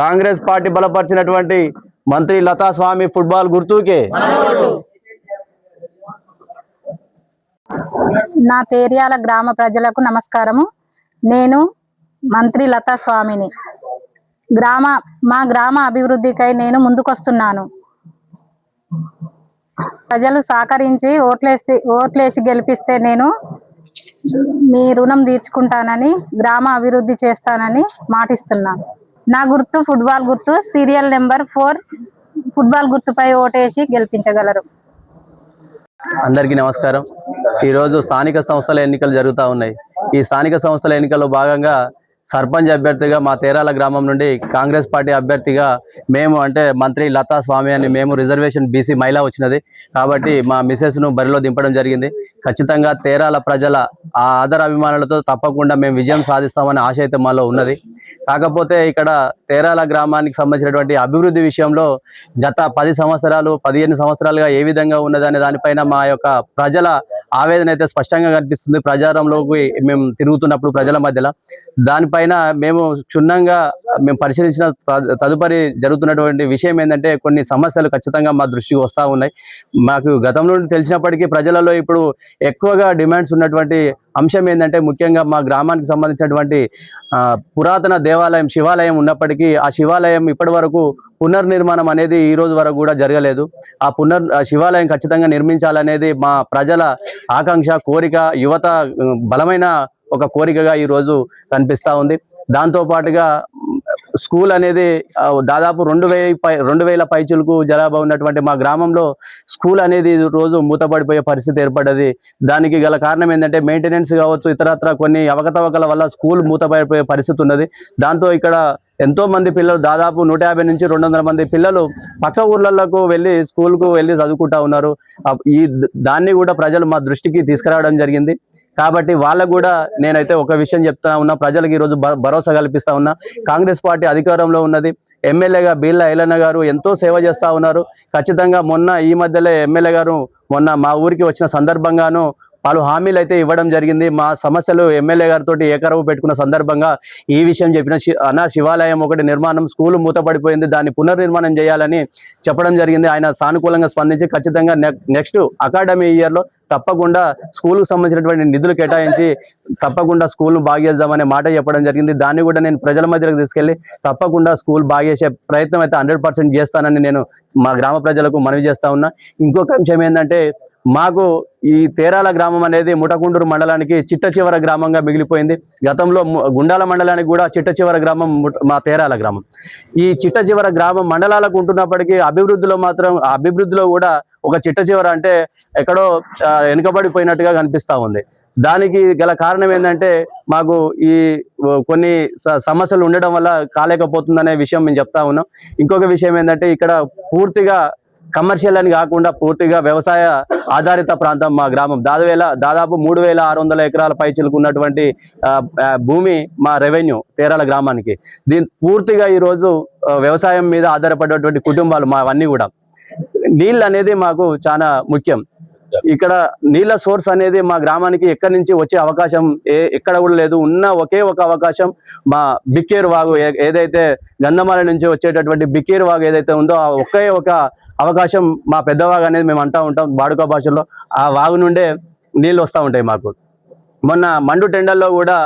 Congress party బలపరిచినటువంటి మంత్రి లతా స్వామి football గుర్తుకే. నా తేరియాల గ్రామ ప్రజలకు నమస్కారము. నేను మంత్రి లతా స్వామిని. గ్రామ మా గ్రామ అభివృద్ధికై నేను ముందుకొస్తున్నాను. ప్రజలు సహకరించి ఓట్లేసి ఓట్లేసి గెలిపిస్తే నేను మీ రుణం తీర్చుకుంటానని గ్రామ అభివృద్ధి చేస్తానని మాటిస్తున్నాను. నా గుర్తు ఫుట్బాల్ గుర్తు సీరియల్ నెంబర్ ఫోర్ ఫుట్బాల్ గుర్తుపై ఓటేసి గెలిపించగలరు. అందరికీ నమస్కారం. ఈరోజు స్థానిక సంస్థల ఎన్నికలు జరుగుతూ ఉన్నాయి. ఈ స్థానిక సంస్థల ఎన్నికల్లో భాగంగా సర్పంచ్ అభ్యర్థిగా మా తేరాల గ్రామం నుండి కాంగ్రెస్ పార్టీ అభ్యర్థిగా మేము అంటే మంత్రి లతా స్వామి అని మేము రిజర్వేషన్ బీసీ మహిళ వచ్చినది. కాబట్టి మా మిసెస్ను బరిలో దింపడం జరిగింది. ఖచ్చితంగా తేరాల ప్రజల ఆ ఆదర అభిమానులతో తప్పకుండా మేము విజయం సాధిస్తామనే ఆశ అయితే మాలో ఉన్నది. కాకపోతే ఇక్కడ తేరాల గ్రామానికి సంబంధించినటువంటి అభివృద్ధి విషయంలో గత పది సంవత్సరాలు పదిహేను సంవత్సరాలుగా ఏ విధంగా ఉన్నదనే దానిపైన మా యొక్క ప్రజల ఆవేదన అయితే స్పష్టంగా కనిపిస్తుంది. ప్రజారంలోకి మేము తిరుగుతున్నప్పుడు ప్రజల మధ్యలో. దానిపై పైన మేము క్షుణ్ణంగా మేము పరిశీలించిన తదుపరి జరుగుతున్నటువంటి విషయం ఏంటంటే కొన్ని సమస్యలు ఖచ్చితంగా మా దృష్టికి వస్తూ ఉన్నాయి. మాకు గతంలో తెలిసినప్పటికీ ప్రజలలో ఇప్పుడు ఎక్కువగా డిమాండ్స్ ఉన్నటువంటి అంశం ఏంటంటే ముఖ్యంగా మా గ్రామానికి సంబంధించినటువంటి పురాతన దేవాలయం శివాలయం ఉన్నప్పటికీ ఆ శివాలయం ఇప్పటి వరకు పునర్నిర్మాణం అనేది ఈ రోజు వరకు కూడా జరగలేదు. ఆ పునర్ ఆ శివాలయం ఖచ్చితంగా నిర్మించాలనేది మా ప్రజల ఆకాంక్ష కోరిక యువత బలమైన ఒక కోరికగా ఈ రోజు కనిపిస్తా ఉంది. దాంతో పాటుగా స్కూల్ అనేది దాదాపు రెండు వేల పై రెండు వేల పైచులకు జనాభా ఉన్నటువంటి మా గ్రామంలో స్కూల్ అనేది రోజు మూతపడిపోయే పరిస్థితి ఏర్పడ్డది. దానికి గల కారణం ఏంటంటే మెయింటెనెన్స్ కావచ్చు ఇతరత్ర కొన్ని అవకతవకల వల్ల స్కూల్ మూతపడిపోయే పరిస్థితి ఉన్నది. దాంతో ఇక్కడ ఎంతో మంది పిల్లలు దాదాపు నూట యాభై నుంచి రెండు వందల మంది పిల్లలు పక్క ఊర్లకు వెళ్ళి స్కూల్కు వెళ్ళి చదువుకుంటా ఉన్నారు. ఈ దాన్ని కూడా ప్రజలు మా దృష్టికి తీసుకురావడం జరిగింది. కాబట్టి వాళ్ళకు కూడా నేనైతే ఒక విషయం చెప్తా ఉన్నా ప్రజలకు ఈరోజు భ- భరోసా కల్పిస్తా ఉన్నా. కాంగ్రెస్ పార్టీ అధికారంలో ఉన్నది. ఎమ్మెల్యేగా బీళ్ళ ఐలన్న గారు ఎంతో సేవ చేస్తా ఉన్నారు. ఖచ్చితంగా మొన్న ఈ మధ్యలో ఎమ్మెల్యే గారు మొన్న మా ఊరికి వచ్చిన సందర్భంగాను పలు హామీలు అయితే ఇవ్వడం జరిగింది. మా సమస్యలు ఎమ్మెల్యే గారితో ఏకరవు పెట్టుకున్న సందర్భంగా ఈ విషయం చెప్పిన శి- అన్న శివాలయం ఒకటి నిర్మాణం స్కూల్ మూతపడిపోయింది దాన్ని పునర్నిర్మాణం చేయాలని చెప్పడం జరిగింది. ఆయన సానుకూలంగా స్పందించి ఖచ్చితంగా నెక్స్ట్ అకాడమీ ఇయర్లో తప్పకుండా స్కూల్కు సంబంధించినటువంటి నిధులు కేటాయించి తప్పకుండా స్కూల్ను బాగేద్దామనే మాట చెప్పడం జరిగింది. దాన్ని కూడా నేను ప్రజల మధ్యలోకి తీసుకెళ్ళి తప్పకుండా స్కూల్ బాగేసే ప్రయత్నం అయితే హండ్రెడ్ పర్సెంట్ చేస్తానని నేను మా గ్రామ ప్రజలకు మనవి చేస్తా ఉన్నా. ఇంకొక అంశం ఏంటంటే మాకు ఈ తేరాల గ్రామం అనేది ముటకుండూరు మండలానికి చిట్ట చివర గ్రామంగా మిగిలిపోయింది. గతంలో ము- గుండాల మండలానికి కూడా చిట్ట చివర గ్రామం మా తేరాల గ్రామం. ఈ చిట్ట చివర గ్రామం మండలాలకు ఉంటున్నప్పటికీ అభివృద్ధిలో మాత్రం అభివృద్ధిలో కూడా ఒక చిట్ట చివర అంటే ఎక్కడో వెనుకబడిపోయినట్టుగా కనిపిస్తూ ఉంది. దానికి గల కారణం ఏంటంటే మాకు ఈ కొన్ని స- సమస్యలు ఉండడం వల్ల కాలేకపోతుందనే విషయం మేము చెప్తా ఉన్నాం. ఇంకొక విషయం ఏంటంటే ఇక్కడ పూర్తిగా కమర్షియల్ అని కాకుండా పూర్తిగా వ్యవసాయ ఆధారిత ప్రాంతం మా గ్రామం. దాదావేల దాదాపు మూడు వేల ఆరు వందల ఎకరాల పైచులకు ఉన్నటువంటి భూమి మా రెవెన్యూ తేరాల గ్రామానికి. దీని పూర్తిగా ఈరోజు వ్యవసాయం మీద ఆధారపడేటువంటి కుటుంబాలు మావన్నీ కూడా. నీళ్ళు అనేది మాకు చాలా ముఖ్యం. ఇక్కడ నీళ్ళ సోర్స్ అనేది మా గ్రామానికి ఎక్కడి నుంచి వచ్చే అవకాశం ఏ ఎక్కడ కూడా లేదు. ఉన్న ఒకే ఒక అవకాశం మా బిక్కేరు వాగు ఏదైతే గంధమాల నుంచి వచ్చేటటువంటి బిక్కేరు వాగు ఏదైతే ఉందో ఆ ఒకే ఒక అవకాశం మా పెద్దవాగు అనేది మేము అంటూ ఉంటాం బాడుక భాషలో ఆ వాగు నుండే నీళ్ళు వస్తూ ఉంటాయి మాకు. మొన్న మండు టెండర్లో కూడా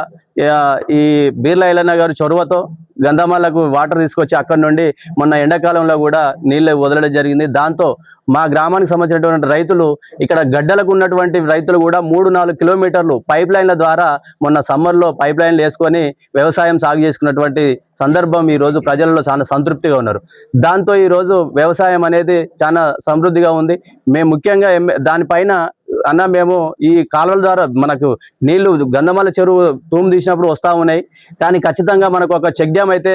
ఈ బీర్లా ఎల్లన్న గారు చొరవతో గంధమాలకు వాటర్ తీసుకొచ్చి అక్కడ నుండి మొన్న ఎండాకాలంలో కూడా నీళ్ళు వదలడం జరిగింది. దాంతో మా గ్రామానికి సంబంధించినటువంటి రైతులు ఇక్కడ గడ్డలకు ఉన్నటువంటి రైతులు కూడా మూడు నాలుగు కిలోమీటర్లు పైప్ లైన్ల ద్వారా మొన్న సమ్మర్లో పైప్ లైన్లు వేసుకొని వ్యవసాయం సాగు చేసుకున్నటువంటి సందర్భం ఈ రోజు ప్రజలలో చాలా సంతృప్తిగా ఉన్నారు. దాంతో ఈరోజు వ్యవసాయం అనేది చాలా సమృద్ధిగా ఉంది. మేము ముఖ్యంగా దానిపైన అన్న మేము ఈ కాలువల ద్వారా మనకు నీళ్ళు గంధమాల చెరువు తూము తీసినప్పుడు వస్తా ఉన్నాయి. కానీ ఖచ్చితంగా మనకు ఒక చెక్ డ్యామ్ అయితే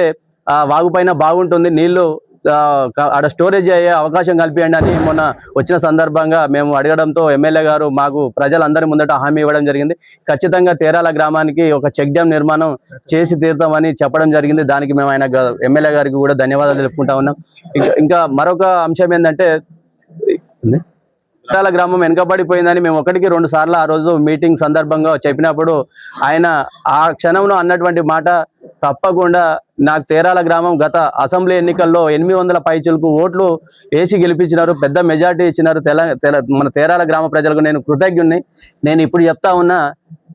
వాగు పైన బాగుంటుంది. నీళ్ళు అక్కడ ఆడ స్టోరేజ్ అయ్యే అవకాశం కల్పించండి అని మొన్న వచ్చిన సందర్భంగా మేము అడగడంతో ఎమ్మెల్యే గారు మాకు ప్రజలందరి ముందట హామీ ఇవ్వడం జరిగింది. ఖచ్చితంగా తేరాల గ్రామానికి ఒక చెక్ డ్యామ్ నిర్మాణం చేసి తీరుతామని చెప్పడం జరిగింది. దానికి మేము ఆయన ఎమ్మెల్యే గారికి కూడా ధన్యవాదాలు తెలుపుకుంటా ఉన్నాం. ఇంకా మరొక అంశం ఏంటంటే చుట్టాల గ్రామం వెనుకబడిపోయిందని మేము ఒకటికి రెండు సార్లు ఆ రోజు మీటింగ్ సందర్భంగా చెప్పినప్పుడు ఆయన ఆ క్షణంలో అన్నటువంటి మాట తప్పకుండా నాకు తేరాల గ్రామం గత అసెంబ్లీ ఎన్నికల్లో ఎనిమిది వందల పైచులకు ఓట్లు వేసి గెలిపించినారు పెద్ద మెజార్టీ ఇచ్చినారు తెల తెల- మన తేరాల గ్రామ ప్రజలకు నేను కృతజ్ఞుణ్ణి. నేను ఇప్పుడు చెప్తా ఉన్నా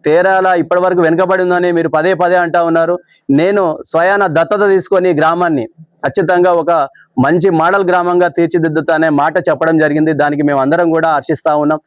తేరాల ఇప్పటి వరకు వెనుకబడి ఉందని మీరు పదే పదే అంటా ఉన్నారు. నేను స్వయాన దత్తత తీసుకొని ఈ గ్రామాన్ని ఖచ్చితంగా ఒక మంచి మోడల్ గ్రామంగా తీర్చిదిద్దుతా అనే మాట చెప్పడం జరిగింది. దానికి మేము అందరం కూడా హర్షిస్తా ఉన్నాం.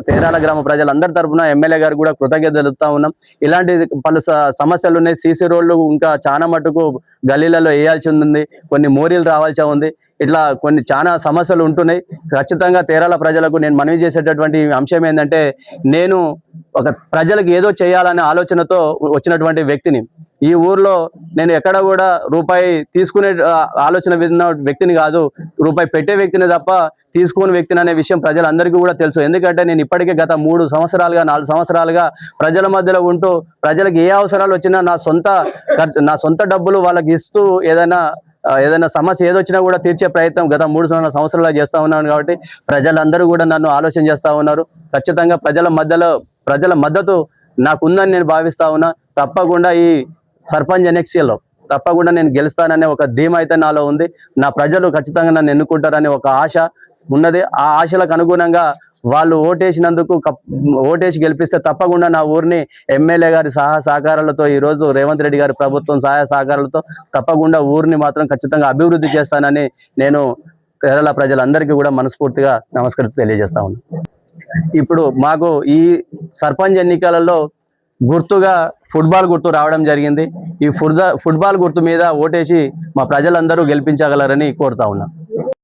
తేరాల గ్రామ ప్రజలందరి తరపున ఎమ్మెల్యే గారు కూడా కృతజ్ఞత తెలుపుతా ఉన్నాం. ఇలాంటి పలు స- సమస్యలు ఉన్నాయి. సీసీ రోడ్లు ఇంకా చాలా మటుకు గల్లీలలో వేయాల్సి ఉంది. కొన్ని మోరీలు రావాల్సి ఉంది. ఇట్లా కొన్ని చాలా సమస్యలు ఉంటున్నాయి. ఖచ్చితంగా తేరాల ప్రజలకు నేను మనవి చేసేటటువంటి అంశం ఏంటంటే నేను ఒక ప్రజలకు ఏదో చేయాలనే ఆలోచనతో వచ్చినటువంటి వ్యక్తిని ఈ ఊర్లో నేను ఎక్కడ కూడా రూపాయి తీసుకునే ఆలోచన విన్న వ్యక్తిని కాదు రూపాయి పెట్టే వ్యక్తిని తప్ప తీసుకునే వ్యక్తిని అనే విషయం ప్రజలందరికీ కూడా తెలుసు. ఎందుకంటే నేను ఇప్పటికే గత మూడు సంవత్సరాలుగా నాలుగు సంవత్సరాలుగా ప్రజల మధ్యలో ఉంటూ ప్రజలకు ఏ అవసరాలు వచ్చినా నా సొంత ఖర్చు- నా సొంత డబ్బులు వాళ్ళకి ఇస్తూ ఏదైనా ఏదైనా సమస్య ఏదొచ్చినా కూడా తీర్చే ప్రయత్నం గత మూడు సంవత్సరాలు చేస్తూ ఉన్నాను కాబట్టి ప్రజలందరూ కూడా నన్ను ఆలోచన చేస్తా ఉన్నారు. ఖచ్చితంగా ప్రజల మధ్యలో ప్రజల మద్దతు నాకు ఉందని నేను భావిస్తా ఉన్నా. తప్పకుండా ఈ సర్పంచ్ ఎన్ఎక్సీలో. తప్పకుండా నేను గెలుస్తాననే ఒక ధీమా అయితే నాలో ఉంది. నా ప్రజలు ఖచ్చితంగా నన్ను ఎన్నుకుంటారనే ఒక ఆశ ఉన్నది. ఆ ఆశలకు అనుగుణంగా వాళ్ళు ఓటేసినందుకు కప్- ఓటేసి గెలిపిస్తే తప్పకుండా నా ఊరిని ఎమ్మెల్యే గారి సహా సహకారాలతో ఈరోజు రేవంత్ రెడ్డి గారి ప్రభుత్వం సహాయ సహకారాలతో తప్పకుండా ఊరిని మాత్రం ఖచ్చితంగా అభివృద్ధి చేస్తానని నేను కేరళ ప్రజలందరికీ కూడా మనస్ఫూర్తిగా నమస్కరిస్తూ తెలియజేస్తా ఉన్నాను ఇప్పుడు మాకు ఈ సర్పంచ్ ఎన్నికలలో గుర్తుగా ఫుట్బాల్ గుర్తు రావడం జరిగింది. ఈ ఫుట్బాల్ ఫుట్బాల్ గుర్తు మీద ఓటేసి మా ప్రజలందరూ గెలిపించగలరని కోరుతా ఉన్నా.